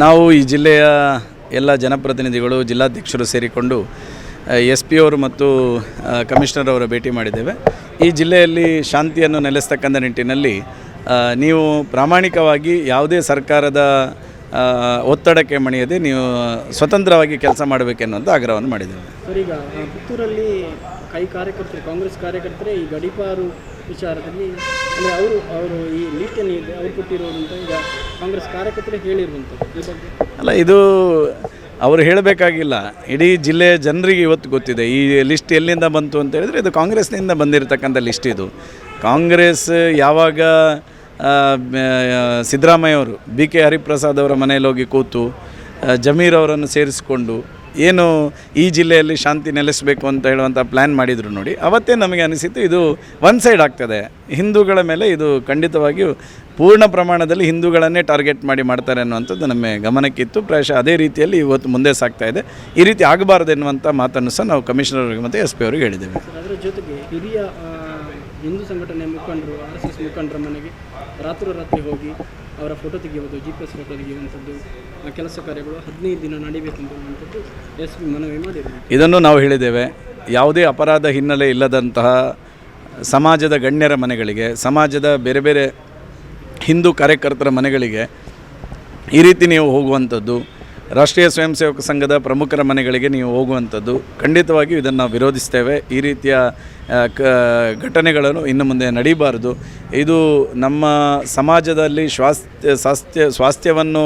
ನಾವು ಈ ಜಿಲ್ಲೆಯ ಎಲ್ಲ ಜನಪ್ರತಿನಿಧಿಗಳು, ಜಿಲ್ಲಾಧ್ಯಕ್ಷರು ಸೇರಿಕೊಂಡು ಎಸ್ ಪಿ ಅವರು ಮತ್ತು ಕಮಿಷನರ್ ಅವರ ಭೇಟಿ ಮಾಡಿದ್ದೇವೆ. ಈ ಜಿಲ್ಲೆಯಲ್ಲಿ ಶಾಂತಿಯನ್ನು ನೆಲೆಸ್ತಕ್ಕಂಥ ನಿಟ್ಟಿನಲ್ಲಿ ನೀವು ಪ್ರಾಮಾಣಿಕವಾಗಿ ಯಾವುದೇ ಸರ್ಕಾರದ ಒತ್ತಡಕ್ಕೆ ಮಣಿಯದೆ ನೀವು ಸ್ವತಂತ್ರವಾಗಿ ಕೆಲಸ ಮಾಡಬೇಕೆನ್ನುವಂಥ ಆಗ್ರಹವನ್ನು ಮಾಡಿದ್ದೇವೆ. ಪುತ್ತೂರಲ್ಲಿ ಕೈ ಕಾರ್ಯಕರ್ತರು ಕಾಂಗ್ರೆಸ್ ಕಾರ್ಯಕರ್ತರೇ ಈ ಗಡೀಪಾರು ವಿಚಾರದಲ್ಲಿ ಅಂದರೆ ಅವರು ಅವರು ಈ ಲೀಸ್ಟ್ ಏನಿದೆ ಅವ್ರು ಕೊಟ್ಟಿರುವಂಥ ಈಗ ಕಾಂಗ್ರೆಸ್ ಕಾರ್ಯಕರ್ತರೇ ಹೇಳಿರುವಂಥದ್ದು ಅಲ್ಲ ಇದು ಅವರು ಹೇಳಬೇಕಾಗಿಲ್ಲ. ಇಡೀ ಜಿಲ್ಲೆಯ ಜನರಿಗೆ ಇವತ್ತು ಗೊತ್ತಿದೆ. ಈ ಲಿಸ್ಟ್ ಎಲ್ಲಿಂದ ಬಂತು ಅಂತ ಹೇಳಿದರೆ ಇದು ಕಾಂಗ್ರೆಸ್ನಿಂದ ಬಂದಿರತಕ್ಕಂಥ ಲಿಸ್ಟ್ ಇದು. ಕಾಂಗ್ರೆಸ್ ಯಾವಾಗ ಆ, ಸಿದ್ದರಾಮಯ್ಯ ಅವರು ಬಿ ಕೆ ಹರಿಪ್ರಸಾದ್ ಅವರ ಮನೆಯಲ್ಲಿ ಹೋಗಿ ಕೂತು ಜಮೀರ್ ಅವರನ್ನು ಸೇರಿಸಿಕೊಂಡು ಏನು ಈ ಜಿಲ್ಲೆಯಲ್ಲಿ ಶಾಂತಿ ನೆಲೆಸಬೇಕು ಅಂತ ಹೇಳುವಂಥ ಪ್ಲ್ಯಾನ್ ಮಾಡಿದರು ನೋಡಿ. ಅವತ್ತೇ ನಮಗೆ ಅನಿಸಿತು ಇದು ಒನ್ ಸೈಡ್ ಆಗ್ತದೆ. ಹಿಂದೂಗಳ ಮೇಲೆ ಇದು ಖಂಡಿತವಾಗಿಯೂ ಪೂರ್ಣ ಪ್ರಮಾಣದಲ್ಲಿ ಹಿಂದೂಗಳನ್ನೇ ಟಾರ್ಗೆಟ್ ಮಾಡಿ ಮಾಡ್ತಾರೆ ಅನ್ನುವಂಥದ್ದು ನಮ್ಮ ಗಮನಕ್ಕಿತ್ತು. ಪ್ರಾಯಶಃ ಅದೇ ರೀತಿಯಲ್ಲಿ ಇವತ್ತು ಮುಂದೆ ಸಾಗ್ತಾ ಇದೆ. ಈ ರೀತಿ ಆಗಬಾರದು ಎನ್ನುವಂಥ ಮಾತನ್ನು ಸಹ ನಾವು ಕಮಿಷನರ್ ಮತ್ತು ಎಸ್ ಪಿ ಅವರಿಗೆ ಹೇಳಿದ್ದೇವೆ. ಅದರ ಜೊತೆಗೆ ಹಿರಿಯ ಹಿಂದೂ ಸಂಘಟನೆ ಮುಖಂಡರು ಆರ್ ಎಸ್ ಎಸ್ ಮುಖಂಡರ ಮನೆಗೆ ರಾತ್ರೋರಾತ್ರಿ ಹೋಗಿ ಅವರ ಫೋಟೋ ತೆಗೆಯುವುದು ಜಿ ಪಿ ಎಸ್ ಫೋಟೋ ತೆಗೆಯುವಂಥದ್ದು ಕೆಲಸ ಕಾರ್ಯಗಳು ಹದಿನೈದು ದಿನ ನಡೀಬೇಕೆಂದು ಎಸ್ ಪಿ ಮನವಿ ಮಾಡಿದರು ಇದನ್ನು ನಾವು ಹೇಳಿದ್ದೇವೆ. ಯಾವುದೇ ಅಪರಾಧ ಹಿನ್ನೆಲೆ ಇಲ್ಲದಂತಹ ಸಮಾಜದ ಗಣ್ಯರ ಮನೆಗಳಿಗೆ, ಸಮಾಜದ ಬೇರೆ ಬೇರೆ ಹಿಂದೂ ಕಾರ್ಯಕರ್ತರ ಮನೆಗಳಿಗೆ ಈ ರೀತಿ ನೀವು ಹೋಗುವಂಥದ್ದು, ರಾಷ್ಟ್ರೀಯ ಸ್ವಯಂ ಸೇವಕ ಸಂಘದ ಪ್ರಮುಖರ ಮನೆಗಳಿಗೆ ನೀವು ಹೋಗುವಂಥದ್ದು, ಖಂಡಿತವಾಗಿಯೂ ಇದನ್ನು ವಿರೋಧಿಸ್ತೇವೆ. ಈ ರೀತಿಯ ಕ, ಘಟನೆಗಳನ್ನು ಇನ್ನು ಮುಂದೆ ನಡೀಬಾರದು. ಇದು ನಮ್ಮ ಸಮಾಜದಲ್ಲಿ ಸ್ವಾಸ್ಥ್ಯ ಸ್ವಾಸ್ಥ್ಯ, ಸ್ವಾಸ್ಥ್ಯವನ್ನು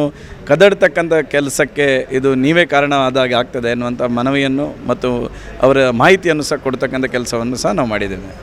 ಕದಡ್ತಕ್ಕಂಥ ಕೆಲಸಕ್ಕೆ ಇದು ನೀವೇ ಕಾರಣ ಆದಾಗ ಆಗ್ತದೆ ಎನ್ನುವಂಥ ಮನವಿಯನ್ನು ಮತ್ತು ಅವರ ಮಾಹಿತಿಯನ್ನು ಸಹ ಕೊಡ್ತಕ್ಕಂಥ ಕೆಲಸವನ್ನು ಸಹ ನಾವು ಮಾಡಿದ್ದೇವೆ.